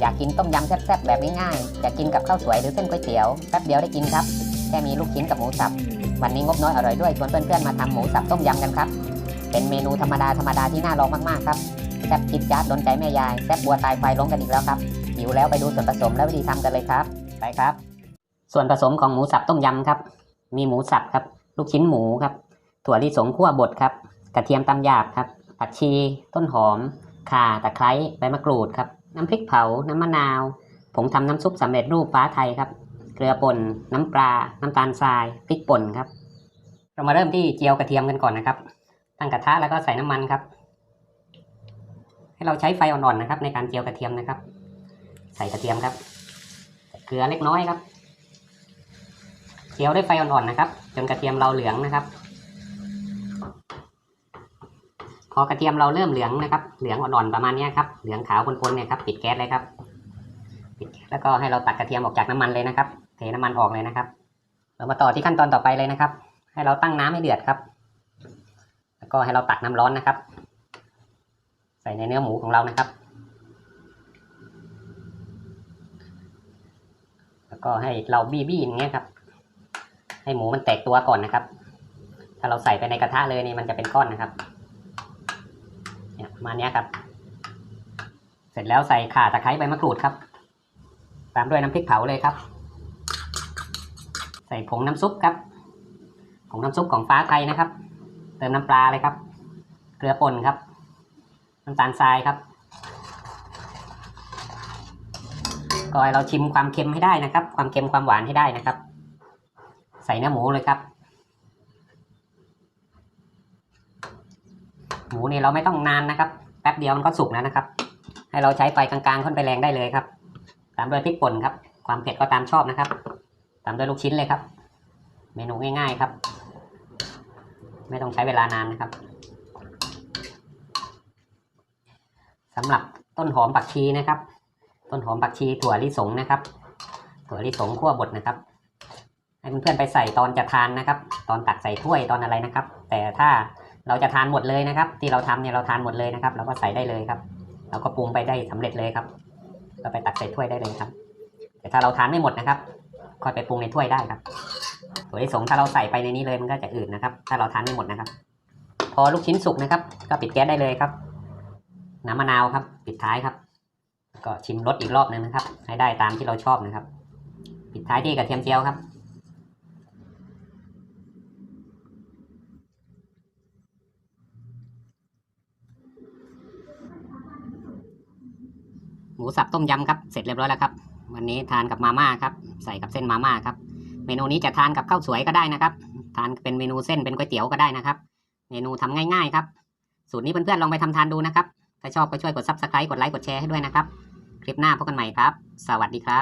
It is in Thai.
อยากกินต้มยำแซ่บๆแบบง่ายๆจะกินกับข้าวสวยหรือเส้นก๋วยเตี๋ยวแป๊บเดียวได้กินครับ แค่มีลูกชิ้นกับหมูสับ วันนี้งบน้อยอร่อยด้วยชวนเพื่อนๆมาทำหมูสับต้มยำกันครับ เป็นเมนูธรรมดาธรรมดาที่น่าลองมากๆครับแซ่บคิดจัดโดนใจแม่ยายแซ่บบัวตายไฟล้มกันอีกแล้วครับหิวแล้วไปดูส่วนผสมและวิธีทำกันเลยครับ ไปครับ ส่วนผสมของหมูสับต้มยำครับ มีหมูสับครับ ลูกชิ้นหมูครับ ถั่วลิสงคั่วบดครับ กระเทียมตำหยาบครับผักชี ต้นหอมข่าตะไคร้ใบมะกรูดครับ น้ำพริกเผา น้ำมะนาว ผงทำน้ำซุปสำเร็จรูปฟ้าไทยครับ เกลือป่น น้ำปลา น้ำตาลทราย พริกป่นครับ เรามาเริ่มที่เจียวกระเทียมกันก่อนนะครับ ตั้งกระทะแล้วก็ใส่น้ำมันครับ ให้เราใช้ไฟอ่อนๆนะครับ ในการเจียวกระเทียมนะครับ ใส่กระเทียมครับ เกลือเล็กน้อยครับ เจียวด้วยไฟอ่อนๆนะครับ จนกระเทียมเราเหลืองนะครับ พ อกระเทียมเราเริ่มเหลืองนะครับ เหลืองอ่อนๆประมาณนี้ครับ เหลืองขาวปนๆเนี่ยครับ ปิดแก๊สเลยครับ ปิดแก๊สแล้วก็ให้เราตักกระเทียมออกจากน้ำมันเลยนะครับ เทน้ำมันออกเลยนะครับ เรามาต่อที่ขั้นตอนต่อไปเลยนะครับ ให้เราตั้งน้ำให้เดือดครับ แล้วก็ให้เราตักน้ำร้อนนะครับ ใส่ในเนื้อหมูของเรานะครับ แล้วก็ให้เราบี้บี้อย่างเงี้ยครับ ให้หมูมันแตกตัวก่อนนะครับ ถ้าเราใส่ไปในกระทะเลยนี่มันจะเป็นก้อนนะครับ มาเนี้ยครับ เสร็จแล้วใส่ข่าตะไคร้ใบมะกรูดครับ ตามด้วยน้ำพริกเผาเลยครับ ใส่ผงน้ำซุปครับ ผงน้ำซุปของฟ้าไทยนะครับ เติมน้ำปลาเลยครับ เกลือป่นครับ น้ำตาลทรายครับก็ให้เราชิมความเค็มให้ได้นะครับ ความเค็มความหวานให้ได้นะครับ ใส่เนื้อหมูเลยครับ หมูนี่เราไม่ต้องนานนะครับ แป๊บเดียวมันก็สุกแล้วนะครับ ให้เราใช้ไฟกลางๆค่อนไปแรงได้เลยครับ ตามด้วยพริกป่นครับ ความเผ็ดก็ตามชอบนะครับ ตามด้วยลูกชิ้นเลยครับ เมนูง่าย ๆครับ ไม่ต้องใช้เวลานานนะครับสำหรับต้นหอมผักชีนะครับ ต้นหอมผักชีถั่วลิสงนะครับ ถั่วลิสงคั่วบดนะครับ ให้เพื่อนๆไปใส่ตอนจะทานนะครับ ตอนตักใส่ถ้วยตอนอะไรนะครับ แต่ถ้า เราจะทานหมดเลยนะครับ ที่เราทำเนี่ยเราทานหมดเลยนะครับ เราก็ใส่ได้เลยครับ เราก็ปรุงไปได้สำเร็จเลยครับ ก็ไปตักใส่ถ้วยได้เลยครับ แต่ถ้าเราทานไม่หมดนะครับค่อยไปปรุงในถ้วยได้ครับถั่วลิสงถ้าเราใส่ไปในนี้เลยมันก็จะอืดนะครับ ถ้าเราทานไม่หมดนะครับ พอลูกชิ้นสุกนะครับ ก็ปิดแก๊สได้เลยครับ น้ำมะนาวครับ ปิดท้ายครับ ก็ชิมรสอีกรอบหนึงนะครับ ให้ได้ตามที่เราชอบนะครับ ปิดท้ายที่กระเทียมเจียวครับ หมูสับต้มยำครับเสร็จเรียบร้อยแล้วครับ วันนี้ทานกับมาม่าครับ ใส่กับเส้นมาม่าครับ เมนูนี้จะทานกับข้าวสวยก็ได้นะครับ ทานเป็นเมนูเส้นเป็นก๋วยเตี๋ยวก็ได้นะครับ เมนูทำง่ายๆครับ สูตรนี้เพื่อนๆลองไปทำทานดูนะครับ ถ้าชอบก็ช่วยกดซับสไครต์กดไลค์กดแชร์ให้ด้วยนะครับ คลิปหน้าพบกันใหม่ครับ สวัสดีครับ